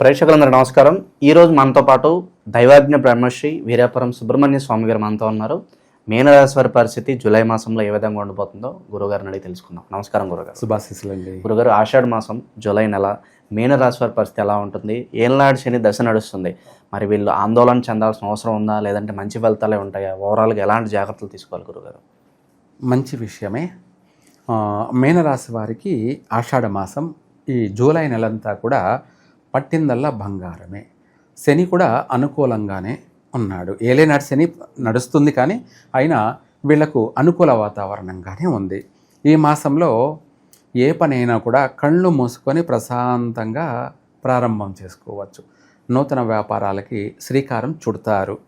ప్రేక్షకులందరూ నమస్కారం. ఈరోజు మనతో పాటు దైవాజ్ఞ బ్రహ్మశ్రీ వీరాపురం సుబ్రహ్మణ్య స్వామి గారు మనతో ఉన్నారు. మీనరాశి వారి పరిస్థితి జూలై మాసంలో ఏ విధంగా ఉండిపోతుందో గురుగారిని అడిగి తెలుసుకుందాం. నమస్కారం గురుగారు శుభాశీస్సులండి. గురుగారు ఆషాఢ మాసం జూలై నెల మీనరాశి వారి పరిస్థితి ఎలా ఉంటుంది? ఏళ్ళనాడు శని దశ నడుస్తుంది. మరి వీళ్ళు ఆందోళన చెందాల్సిన అవసరం ఉందా? లేదంటే మంచి ఫలితాలే ఉంటాయా? ఓవరాల్గా ఎలాంటి జాగ్రత్తలు తీసుకోవాలి గురుగారు మంచి విషయమే. మీనరాశి వారికి ఆషాఢ మాసం ఈ జూలై నెలంతా కూడా పట్టిందల్లా బంగారమే. శని కూడా అనుకూలంగానే ఉన్నాడు. ఏలేనాటి శని నడుస్తుంది కానీ అయినా వీళ్ళకు అనుకూల వాతావరణంగానే ఉంది. ఈ మాసంలో ఏ పనైనా కూడా కళ్ళు మూసుకొని ప్రశాంతంగా ప్రారంభం చేసుకోవచ్చు. నూతన వ్యాపారాలకి శ్రీకారం చుడతారు.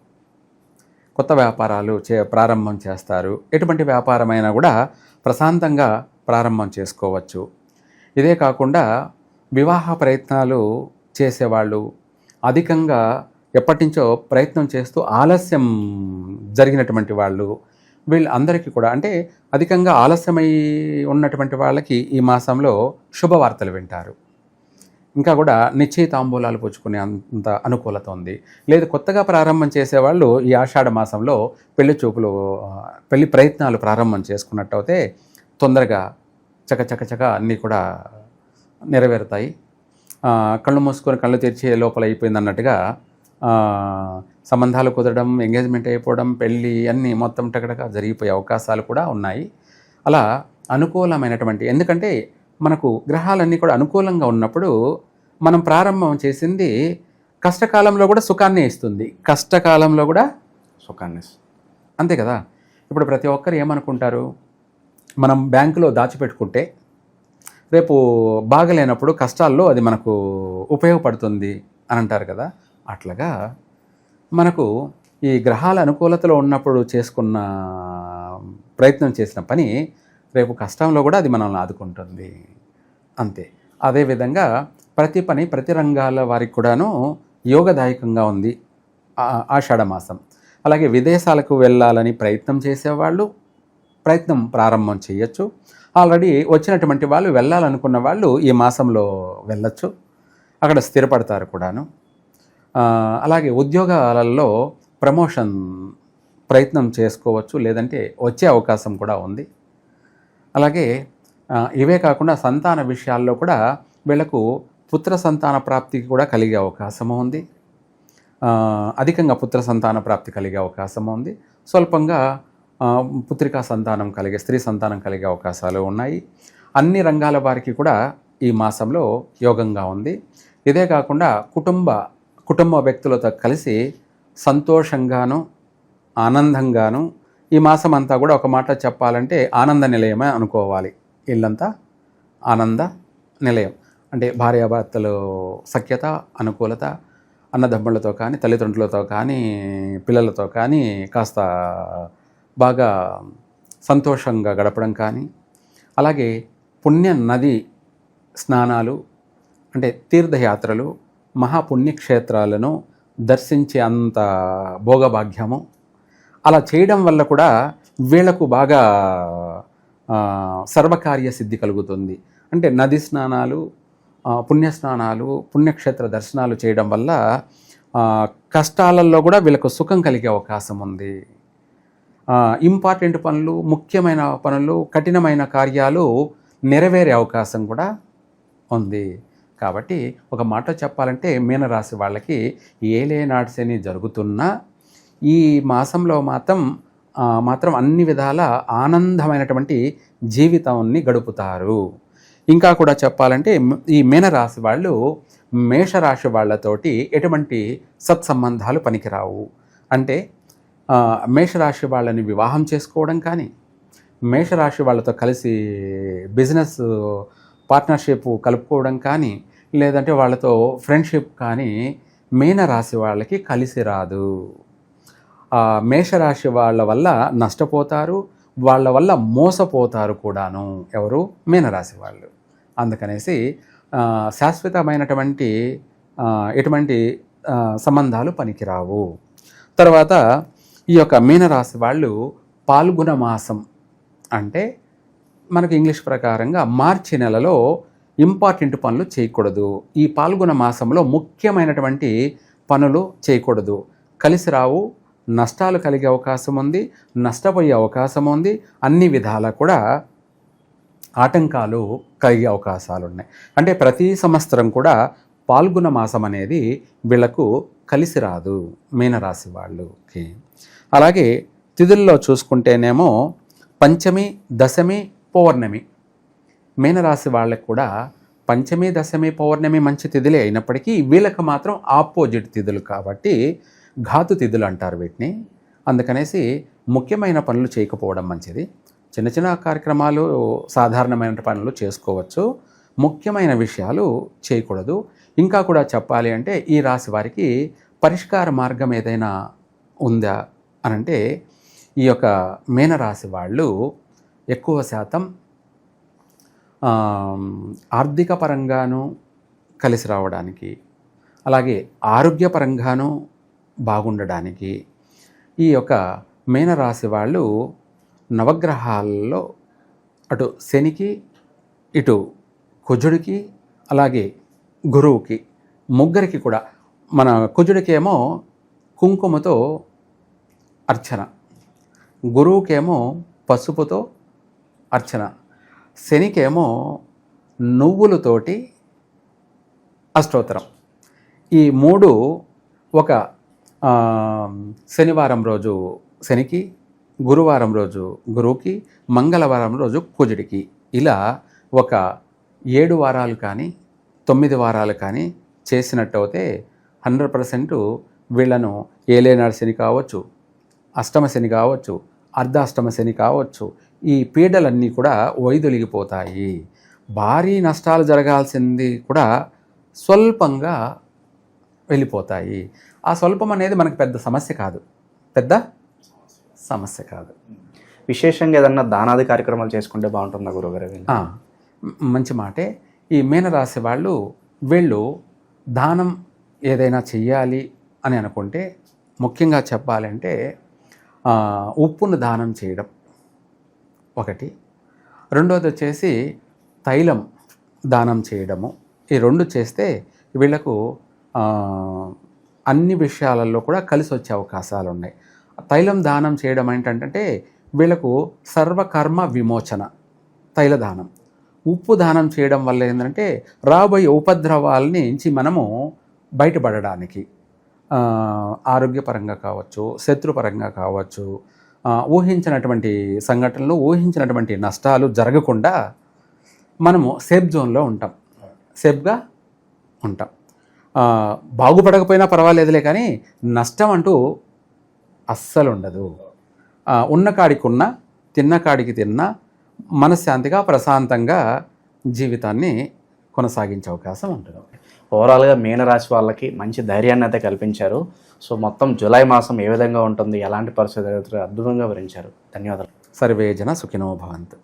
కొత్త వ్యాపారాలు చే ప్రారంభం చేస్తారు. ఎటువంటి వ్యాపారమైనా కూడా ప్రశాంతంగా ప్రారంభం చేసుకోవచ్చు. ఇదే కాకుండా వివాహ ప్రయత్నాలు చేసేవాళ్ళు. అధికంగా ఎప్పటినుంచో ప్రయత్నం చేస్తూ ఆలస్యం జరిగినటువంటి వాళ్ళు వీళ్ళందరికీ కూడా అంటే అధికంగా ఆలస్యమై ఉన్నటువంటి వాళ్ళకి ఈ మాసంలో శుభవార్తలు వింటారు. ఇంకా కూడా నిశ్చయ తాంబూలాలు పుచ్చుకునే అంత అనుకూలత ఉంది. లేదు కొత్తగా ప్రారంభం చేసేవాళ్ళు ఈ ఆషాఢ మాసంలో పెళ్ళి చూపులు పెళ్ళి ప్రయత్నాలు ప్రారంభం చేసుకున్నట్టయితే తొందరగా చకచకచక అన్నీ కూడా నెరవేరుతాయి. కళ్ళు మూసుకొని కళ్ళు తెరిచే లోపల అయిపోయింది అన్నట్టుగా సంబంధాలు కుదరడం ఎంగేజ్మెంట్ అయిపోవడం పెళ్ళి అన్నీ మొత్తం టకటక జరిగిపోయే అవకాశాలు కూడా ఉన్నాయి. అలా అనుకూలమైనటువంటి ఎందుకంటే మనకు గ్రహాలన్నీ కూడా అనుకూలంగా ఉన్నప్పుడు మనం ప్రారంభం చేసింది కష్టకాలంలో కూడా సుఖాన్ని ఇస్తుంది. కష్టకాలంలో కూడా సుఖాన్ని అంతే కదా? ఇప్పుడు ప్రతి ఒక్కరు ఏమనుకుంటారు? మనం బ్యాంకులో దాచిపెట్టుకుంటే రేపు బాగలేనప్పుడు కష్టాల్లో అది మనకు ఉపయోగపడుతుంది అని అంటారు కదా. అట్లాగా మనకు ఈ గ్రహాల అనుకూలతలో ఉన్నప్పుడు చేసుకున్న ప్రయత్నం చేసిన పని రేపు కష్టంలో కూడా అది మనల్ని ఆదుకుంటుంది. అంతే. అదేవిధంగా ప్రతి పని ప్రతి రంగాల వారికి కూడాను యోగదాయకంగా ఉంది. ఆషాఢమాసం అలాగే విదేశాలకు వెళ్ళాలని ప్రయత్నం చేసేవాళ్ళు ప్రయత్నం ప్రారంభం చేయొచ్చు. ఆల్రెడీ వచ్చినటువంటి వాళ్ళు వెళ్ళాలనుకున్న వాళ్ళు ఈ మాసంలో వెళ్ళొచ్చు. అక్కడ స్థిరపడతారు కూడాను. అలాగే ఉద్యోగాలలో ప్రమోషన్ ప్రయత్నం చేసుకోవచ్చు లేదంటే వచ్చే అవకాశం కూడా ఉంది. అలాగే ఇవే కాకుండా సంతాన విషయాల్లో కూడా వీళ్ళకు పుత్ర సంతాన ప్రాప్తికి కూడా కలిగే అవకాశం ఉంది. అధికంగా పుత్ర సంతాన ప్రాప్తి కలిగే అవకాశం ఉంది. స్వల్పంగా పుత్రికా సంతానం కలిగే స్త్రీ సంతానం కలిగే అవకాశాలు ఉన్నాయి. అన్ని రంగాల వారికి కూడా ఈ మాసంలో యోగంగా ఉంది. ఇదే కాకుండా కుటుంబ కుటుంబ వ్యక్తులతో కలిసి సంతోషంగాను ఆనందంగాను ఈ మాసం అంతా కూడా ఒక మాట చెప్పాలంటే ఆనంద నిలయమే అనుకోవాలి. ఇల్లంతా ఆనంద నిలయం. అంటే భార్యాభర్తలు సఖ్యత అనుకూలత అన్నదమ్ములతో కానీ తల్లిదండ్రులతో కానీ పిల్లలతో కానీ కాస్త బాగా సంతోషంగా గడపడం కానీ అలాగే పుణ్య నది స్నానాలు అంటే తీర్థయాత్రలు మహాపుణ్యక్షేత్రాలను దర్శించే అంత భోగభాగ్యము. అలా చేయడం వల్ల కూడా వీళ్ళకు బాగా సర్వకార్య సిద్ధి కలుగుతుంది. అంటే నది స్నానాలు పుణ్యస్నానాలు పుణ్య స్నానాలు పుణ్యక్షేత్ర దర్శనాలు చేయడం వల్ల కష్టాలలో కూడా వీళ్ళకు సుఖం కలిగే అవకాశం ఉంది. ఇంపార్టెంట్ పనులు ముఖ్యమైన పనులు కఠినమైన కార్యాలు నెరవేరే అవకాశం కూడా ఉంది. కాబట్టి ఒక మాట చెప్పాలంటే మీనరాశి వాళ్ళకి ఏలేనాటి శని జరుగుతున్నా ఈ మాసంలో మాత్రం మాత్రం అన్ని విధాల ఆనందమైనటువంటి జీవితాన్ని గడుపుతారు. ఇంకా కూడా చెప్పాలంటే ఈ మీనరాశి వాళ్ళు మేషరాశి వాళ్ళతోటి ఎటువంటి సత్సంబంధాలు పనికిరావు. అంటే మేషరాశి వాళ్ళని వివాహం చేసుకోవడం కానీ మేషరాశి వాళ్ళతో కలిసి బిజినెస్ పార్ట్నర్షిప్ కలుపుకోవడం కానీ లేదంటే వాళ్ళతో ఫ్రెండ్షిప్ కానీ మీనరాశి వాళ్ళకి కలిసి రాదు. మేషరాశి వాళ్ళ వల్ల నష్టపోతారు వాళ్ళ వల్ల మోసపోతారు కూడాను ఎవరు? మీనరాశి వాళ్ళు. అందుకనేసి శాశ్వతమైనటువంటి ఎటువంటి సంబంధాలు పనికిరావు. తర్వాత ఈ యొక్క మీనరాశి వాళ్ళు పాల్గొన మాసం అంటే మనకు ఇంగ్లీష్ ప్రకారంగా మార్చి నెలలో ఇంపార్టెంట్ పనులు చేయకూడదు. ఈ పాల్గొన మాసంలో ముఖ్యమైనటువంటి పనులు చేయకూడదు. కలిసి రావు నష్టాలు కలిగే అవకాశం ఉంది నష్టపోయే అవకాశం ఉంది అన్ని విధాలా కూడా ఆటంకాలు కలిగే అవకాశాలు ఉన్నాయి అంటే ప్రతి సంవత్సరం కూడా పాల్గొన మాసం అనేది వీళ్ళకు కలిసి రాదు మీనరాశి వాళ్ళకి. అలాగే తిథుల్లో చూసుకుంటేనేమో పంచమి దశమి పౌర్ణమి. మీనరాశి వాళ్ళకి కూడా పంచమి దశమి పౌర్ణమి మంచి తిథులే అయినప్పటికీ వీళ్ళకి మాత్రం ఆపోజిట్ తిథులు కాబట్టి ఘాతు తిథులు అంటారు వీటిని. అందుకనేసి ముఖ్యమైన పనులు చేయకపోవడం మంచిది. చిన్న చిన్న కార్యక్రమాలు సాధారణమైన పనులు చేసుకోవచ్చు. ముఖ్యమైన విషయాలు చేయకూడదు. ఇంకా కూడా చెప్పాలి అంటే ఈ రాశి వారికి పరిష్కార మార్గం ఏదైనా ఉందా అనంటే ఈ యొక్క మీనరాశి వాళ్ళు ఎక్కువ శాతం ఆర్థిక పరంగాను కలిసి రావడానికి అలాగే ఆరోగ్యపరంగాను బాగుండడానికి ఈ యొక్క మీనరాశి వాళ్ళు నవగ్రహాల్లో అటు శనికి ఇటు కుజుడికి అలాగే గురువుకి ముగ్గురికి కూడా. మన కుజుడికేమో కుంకుమతో అర్చన. గురువుకేమో పసుపుతో అర్చన. శనికేమో నువ్వులతోటి అష్టోత్తరం. ఈ మూడు ఒక శనివారం రోజు శనికి గురువారం రోజు గురువుకి మంగళవారం రోజు కుజుడికి. ఇలా ఒక ఏడు వారాలు కానీ తొమ్మిది వారాలు కానీ చేసినట్టయితే హండ్రెడ్ పర్సెంట్ వీళ్ళను ఏలేనాడు శని కావచ్చు అష్టమ శని కావచ్చు అర్ధాష్టమ శని కావచ్చు ఈ పీడలన్నీ కూడా వైదొలిగిపోతాయి. భారీ నష్టాలు జరగాల్సింది కూడా స్వల్పంగా వెళ్ళిపోతాయి. ఆ స్వల్పం అనేది మనకు పెద్ద సమస్య కాదు. పెద్ద సమస్య కాదు. విశేషంగా ఏదన్నా దానాది కార్యక్రమాలు చేసుకుంటే బాగుంటుందా గురుగారు మంచి మాటే. ఈ మీనరాశి వాళ్ళు వీళ్ళు దానం ఏదైనా చెయ్యాలి అని అనుకుంటే ముఖ్యంగా చెప్పాలంటే ఉప్పును దానం చేయడం ఒకటి. రెండోది వచ్చేసి తైలం దానం చేయడము. ఈ రెండు చేస్తే వీళ్ళకు అన్ని విషయాలలో కూడా కలిసి వచ్చే అవకాశాలు ఉన్నాయి. తైలం దానం చేయడం ఏంటంటే వీళ్ళకు సర్వకర్మ విమోచన తైల దానం ఉప్పు దానం చేయడం వల్ల ఏంటంటే రాబోయే ఉపద్రవాలని నుంచి మనము బయటపడడానికి ఆరోగ్యపరంగా కావచ్చు శత్రుపరంగా కావచ్చు ఊహించినటువంటి సంఘటనలు ఊహించినటువంటి నష్టాలు జరగకుండా మనము సేఫ్ జోన్లో ఉంటాం. సేఫ్గా ఉంటాం. బాగుపడకపోయినా పర్వాలేదులే కానీ నష్టం అంటూ అస్సలు ఉండదు. ఉన్న కాడికి ఉన్న తిన్న కాడికి తిన్న మనశ్శాంతిగా ప్రశాంతంగా జీవితాన్ని కొనసాగించే అవకాశం ఉంటుంది. ఓవరాల్గా మీనరాశి వాళ్ళకి మంచి ధైర్యాన్ని అయితే కల్పించారు. సో మొత్తం జూలై మాసం ఏ విధంగా ఉంటుంది ఎలాంటి పరిస్థితులు అద్భుతంగా వివరించారు. ధన్యవాదాలు. సర్వే జన సుఖినో భవంతు.